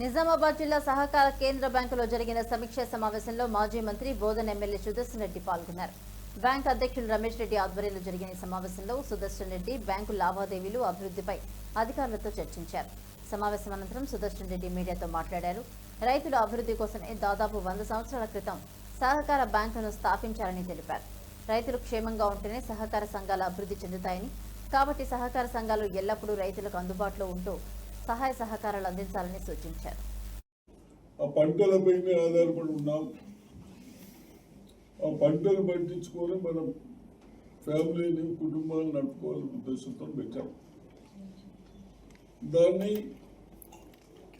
నిజామాబాద్ జిల్లా సహకార కేంద్ర బ్యాంకులో జరిగిన సమీక్ష సమావేశంలో మాజీ మంత్రి బోధన్ ఎమ్మెల్యే సుదర్శన్ రెడ్డి పాల్గొన్నారు. బ్యాంక్ అధ్యక్షులు రమేష్ రెడ్డి ఆధ్వర్యంలో జరిగిన సమావేశంలో సుదర్శన్ రెడ్డి బ్యాంకు లావాదేవీలు అభివృద్ధిపై అధికారులతో చర్చించారు. సమావేశం అనంతరం సుదర్శన్ రెడ్డి మీడియాతో మాట్లాడారు. రైతుల అభివృద్ధి కోసమే దాదాపు వంద సంవత్సరాల క్రితం సహకార బ్యాంకును స్థాపించారని తెలిపారు. రైతులు క్షేమంగా ఉంటేనే సహకార సంఘాలు అభివృద్ధి చెందుతాయని కాబట్టి సహకార సంఘాలు ఎల్లప్పుడూ రైతులకు అందుబాటులో ఉంటూ సహాయ సహకారాలు అందించాలని సూచించారు. ఆ పంటలపైనే ఆధారపడి ఉన్నాం. ఆ పంటలు పండించుకొని మనం ఫ్యామిలీని కుటుంబాన్ని నడుపుకోవాలని ఉద్దేశంతో పెట్టాం. దాన్ని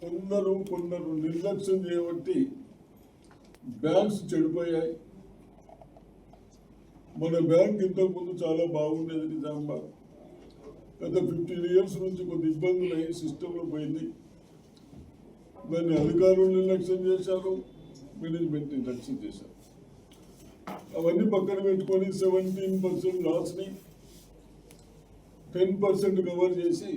కొందరు కొందరు నిర్లక్ష్యం చేయబట్టి బ్యాంక్స్ చెడిపోయాయి. మన బ్యాంక్ ఇంతకుముందు చాలా బాగుండేది నిజామాబాద్. గత ఫిఫ్టీన్ ఇయర్స్ నుంచి కొన్ని ఇబ్బందులు అయ్యి సిస్టంలో పోయింది. దాన్ని అధికారులు నిర్లక్ష్యం చేశారు మేనేజ్మెంట్ నిర్లక్ష్యం చేశారు. అవన్నీ పక్కన పెట్టుకొని సెవెంటీన్ పర్సెంట్ లాస్ని టెన్ పర్సెంట్ కవర్ చేసి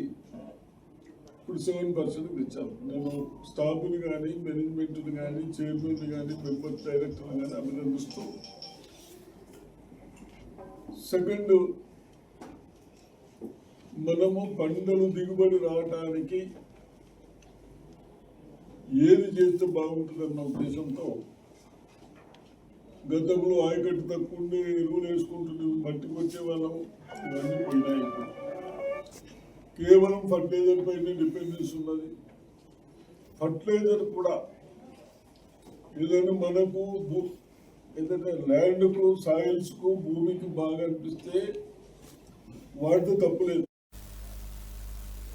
ఇప్పుడు సెవెన్ పర్సెంట్ తెచ్చాను నేను స్టాఫ్ని కానీ మేనేజ్మెంట్ని కానీ చైర్మన్ కానీ మెంబర్ డైరెక్టర్ని కానీ అభినందిస్తూ సెకండ్ మనము పంటలు దిగుబడి రావటానికి ఏది చేస్తే బాగుంటుందన్న ఉద్దేశంతో గతంలో ఆయకట్టు తక్కువ ఉండే ఎరువులు వేసుకుంటుండే మట్టి వచ్చే వాళ్ళం ఇవన్నీ పోయినాయి. కేవలం ఫర్టిలైజర్ పైన డిపెండెన్స్ ఉన్నది. ఫర్టిలైజర్ కూడా ఏదైనా మనకు భూ- ఏదైనా ల్యాండ్కు సాయిల్స్కు భూమికి బాగా అనిపిస్తే వాటితో తప్పులేదు